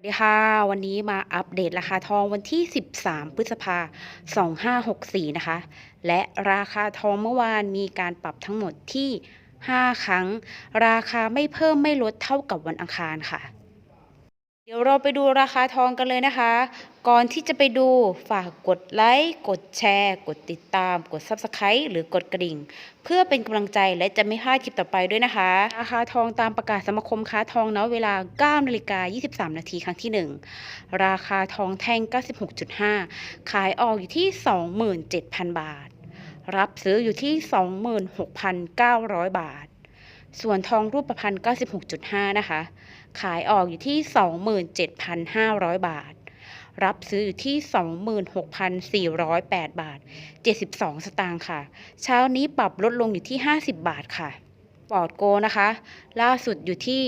สวัสดีค่ะ วันนี้มาอัปเดตราคาทองวันที่ 13 พฤษภา2564 นะคะ และราคาทองเมื่อวานมีการปรับทั้งหมดที่ 5 ครั้ง ราคาไม่เพิ่มไม่ลดเท่ากับวันอังคารค่ะ ดี๋ยวเราไปดูราคาทองกันเลยนะคะ ก่อนที่จะไปดูฝากกดไลค์ กดแชร์ กดติดตาม กด Subscribe หรือกดกระดิ่ง เพื่อเป็นกำลังใจและจะไม่พลาดคลิปต่อไปด้วยนะคะ ราคาทองตามประกาศสมาคมค้าทองณเวลา9นาฬิกา23 นาทีครั้งที่ 1 ราคาทองแท่ง 96.5 ขายออกอยู่ที่ 27,000 บาท รับซื้ออยู่ที่ 26,900 บาท ส่วนทองรูปพรรณ96.5 นะคะ ขายออกอยู่ที่ 27,500 บาท รับซื้ออยู่ที่ 26,408 บาท 72 สตางค์ค่ะ เช้านี้ปรับลดลงอยู่ที่ 50 บาทค่ะปอร์ตโกนะคะ ล่าสุดอยู่ที่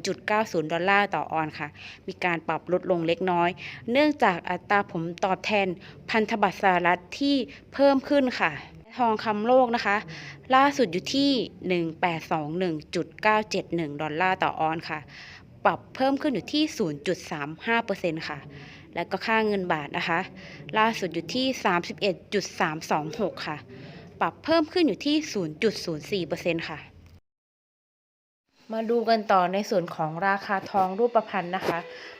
1820.90 ดอลลาร์ต่อออนค่ะ มีการปรับลดลงเล็กน้อย เนื่องจากอัตราผลตอบแทนพันธบัตรสหรัฐที่เพิ่มขึ้นค่ะ ทองคำโลกนะคะ ล่าสุดอยู่ที่ 1821.971 ดอลลาร์ต่อออนค่ะ ปรับเพิ่มขึ้นอยู่ที่ 0.35%ค่ะ และก็ค่าเงินบาทนะคะ ล่าสุดอยู่ที่ 31.326 ค่ะ ปรับเพิ่มขึ้นอยู่ที่ 0.04%ค่ะมาดูกันต่อในส่วนของราคาทองรูปพรรณนะคะ